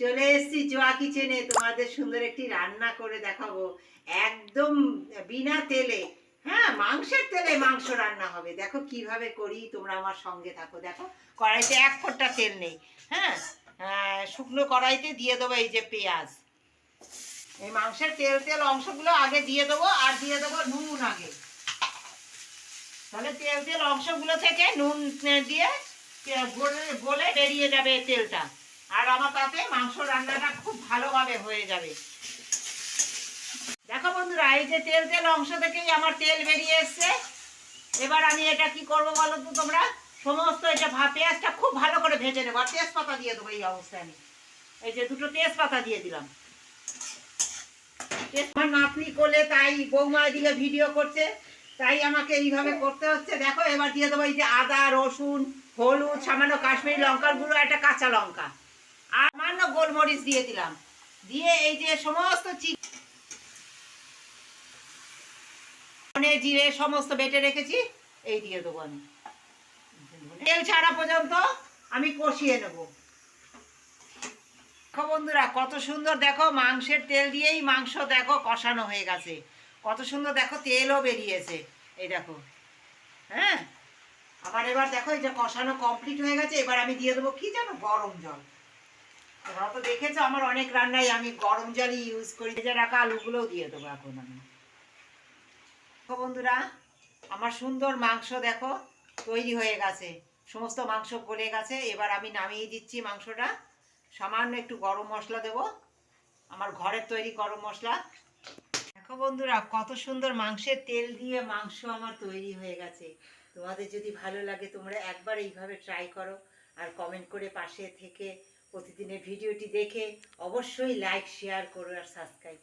চলে এসেছি জোয়া কিচেনে। তোমাদের সুন্দর একটি রান্না করে দেখাবো। একদম বিনা তেলে। হ্যাঁ মাংসের তেলে মাংস রান্না হবে। দেখো কীভাবে করি তোমরা আমার সঙ্গে থাকো। দেখো, কড়াইতে এক ফোঁটা তেল নেই। হ্যাঁ শুকনো কড়াইতে দিয়ে দেবো এই যে পেঁয়াজ। এই মাংসের তেল তেল অংশগুলো আগে দিয়ে দেবো আর দিয়ে দেবো নুন আগে। তাহলে তেল তেল অংশগুলো থেকে নুন দিয়ে গলে বেরিয়ে যাবে তেলটা। আর আমার তাতে মাংস রান্নাটা খুব ভালোভাবে হয়ে যাবে। দেখো বন্ধুরা, এই যে তেল তেল অংশ থেকেই আমার তেল বেরিয়ে এসছে। এবার আমি এটা কি করব বলো তো তোমরা? সমস্ত এটা ভা- পেঁয়াজটা খুব ভালো করে ভেজে নেব। আর তেজপাতা দিয়ে দেবো এই অবস্থায় আমি। এই যে দুটো তেজপাতা দিয়ে দিলাম। আমার নাতনি কোলে তাই বৌমা দিলে ভিডিও করছে, তাই আমাকে এইভাবে করতে হচ্ছে। দেখো, এবার দিয়ে দেবো এই যে আদা, রসুন, হলুদ, সামান্য কাশ্মীরি লঙ্কার গুঁড়ো একটা কাঁচা লঙ্কা। আর সামান্য গোলমরিচ দিয়ে দিলাম। দিয়ে এই যে সমস্ত ধনে জিরে সমস্ত বেটে রেখেছি, এই দিয়ে দেবো আমি। তেল ছাড়া পর্যন্ত আমি কষিয়ে নেব। দেখো বন্ধুরা, কত সুন্দর দেখো মাংসের তেল দিয়েই মাংস দেখো কষানো হয়ে গেছে। কত সুন্দর দেখো তেলও বেরিয়েছে। এই দেখো হ্যাঁ? আমার এবার দেখো এই যে কষানো কমপ্লিট হয়ে গেছে, এবার আমি দিয়ে দেবো কি জানো গরম জল। তোমরা তো দেখেছ আমার অনেক রান্নায় আমি গরম জলই ইউজ করি। ভেজে রাখা আলুগুলোও দিয়ে দেবো এখন আমি। বন্ধুরা, আমার সুন্দর মাংস দেখো তৈরি হয়ে গেছে। সমস্ত মাংস গলে গেছে। এবার আমি নামিয়ে দিচ্ছি মাংসটা। সামান্য একটু গরম মশলা দেব। আমার ঘরের তৈরি গরম মশলা। দেখো বন্ধুরা, কত সুন্দর মাংসের তেল দিয়ে মাংস আমার তৈরি হয়ে গেছে। তোমাদের যদি ভালো লাগে তোমরা একবার এইভাবে ট্রাই করো। আর কমেন্ট করে পাশে থেকে প্রতিদিনের ভিডিওটি দেখে অবশ্যই লাইক শেয়ার করো আর সাবস্ক্রাইব